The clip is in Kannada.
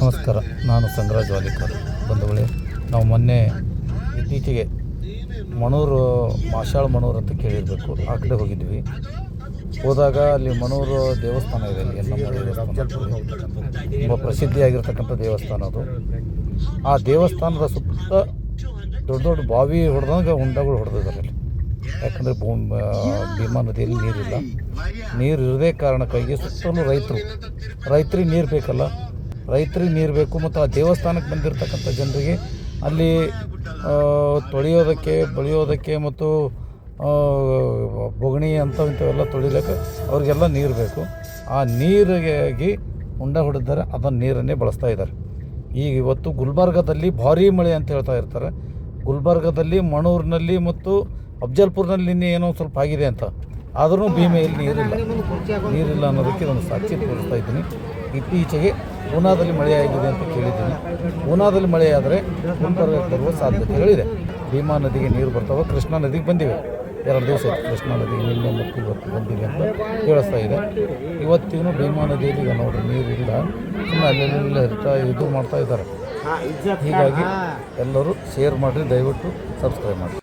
ನಮಸ್ಕಾರ. ನಾನು ಸಂಗರಾಜ್ ವಾಲಿಕರ್. ಬಂಧುಗಳೇ, ನಾವು ಮೊನ್ನೆ ಇತ್ತೀಚೆಗೆ ಮಣೂರು ಮಾಷಾಳ ಮಣೂರು ಅಂತ ಕೇಳಿರಬೇಕು. ಆ ಕಡೆ ಹೋಗಿದ್ವಿ. ಹೋದಾಗ ಅಲ್ಲಿ ಮಣೂರು ದೇವಸ್ಥಾನ ಇದೆ. ಅಲ್ಲಿ ನಮ್ಮ ತುಂಬ ಪ್ರಸಿದ್ಧಿಯಾಗಿರ್ತಕ್ಕಂಥ ದೇವಸ್ಥಾನ ಅದು. ಆ ದೇವಸ್ಥಾನದ ಸುತ್ತ ದೊಡ್ಡ ದೊಡ್ಡ ಬಾವಿ ಹೊಡೆದಂಗೆ ಉಂಡಗಳು ಹೊಡೆದಿದ್ದಾರೆ ಅಲ್ಲಿ. ಯಾಕಂದರೆ ಭೂಮಿ ಭೀಮಾ ನದಿಯಲ್ಲಿ ನೀರಿಲ್ಲ. ನೀರು ಇರದೇ ಕಾರಣಕ್ಕಾಗಿ ಸುತ್ತಲೂ ರೈತರು. ರೈತರಿಗೆ ನೀರು ಬೇಕಲ್ಲ. ರೈತರಿಗೆ ನೀರು ಬೇಕು ಮತ್ತು ಆ ದೇವಸ್ಥಾನಕ್ಕೆ ಬಂದಿರತಕ್ಕಂಥ ಜನರಿಗೆ ಅಲ್ಲಿ ತೊಳೆಯೋದಕ್ಕೆ, ಬಳಿಯೋದಕ್ಕೆ ಮತ್ತು ಬೊಗಣಿ ಅಂಥವು ಇಂಥವೆಲ್ಲ ತೊಳಿಲಿಕ್ಕೆ ಅವ್ರಿಗೆಲ್ಲ ನೀರು ಬೇಕು. ಆ ನೀರಿಗಾಗಿ ಉಂಡ ಹೊಡೆದರೆ ಅದನ್ನು ನೀರನ್ನೇ ಬಳಸ್ತಾ ಇದ್ದಾರೆ. ಈಗ ಇವತ್ತು ಗುಲ್ಬರ್ಗದಲ್ಲಿ ಭಾರೀ ಮಳೆ ಅಂತ ಹೇಳ್ತಾ ಇರ್ತಾರೆ. ಗುಲ್ಬರ್ಗದಲ್ಲಿ ಮಣೂರಿನಲ್ಲಿ ಮತ್ತು ಅಫ್ಜಲ್ಪುರ್ನಲ್ಲಿ ನಿನ್ನೆ ಏನೋ ಸ್ವಲ್ಪ ಆಗಿದೆ ಅಂತ. ಆದರೂ ಭೀಮೆಯಲ್ಲಿ ನೀರಿಲ್ಲ. ನೀರಿಲ್ಲ ಅನ್ನೋದಕ್ಕೆ ಒಂದು ಸಾಕ್ಷಿ ತೋರಿಸ್ತಾ ಇದ್ದೀನಿ. ಇತ್ತೀಚೆಗೆ ಪೂನಾದಲ್ಲಿ ಮಳೆ ಆಗಿದೆ ಅಂತ ಕೇಳಿದ್ದೀನಿ. ಪೂನಾದಲ್ಲಿ ಮಳೆ ಆದರೆ ಗುಲ್ಬರ್ಗಕ್ಕೆ ಬರುವ ಸಾಧ್ಯತೆಗಳಿದೆ. ಭೀಮಾ ನದಿಗೆ ನೀರು ಬರ್ತಾವೆ ಕೃಷ್ಣಾ ನದಿಗೆ ಬಂದಿವೆ. ಎರಡು ದಿವಸ ಕೃಷ್ಣಾ ನದಿಗೆ ನಿನ್ನೆ ಮತ್ತು ಇವತ್ತು ಬಂದಿವೆ ಅಂತ ಕೇಳಿಸ್ತಾ ಇದೆ. ಇವತ್ತಿಗೂ ಭೀಮಾ ನದಿಯಲ್ಲಿ ಈಗ ನೋಡ್ರಿ ನೀರಿಲ್ಲ ಸುಮ್ಮನೆ ಅಲ್ಲೆಲ್ಲ ಇರ್ತಾ ಇದು ಮಾಡ್ತಾ ಇದ್ದಾರೆ. ಹೀಗಾಗಿ ಎಲ್ಲರೂ ಶೇರ್ ಮಾಡಿರಿ ದಯವಿಟ್ಟು ಸಬ್ಸ್ಕ್ರೈಬ್ ಮಾಡಿ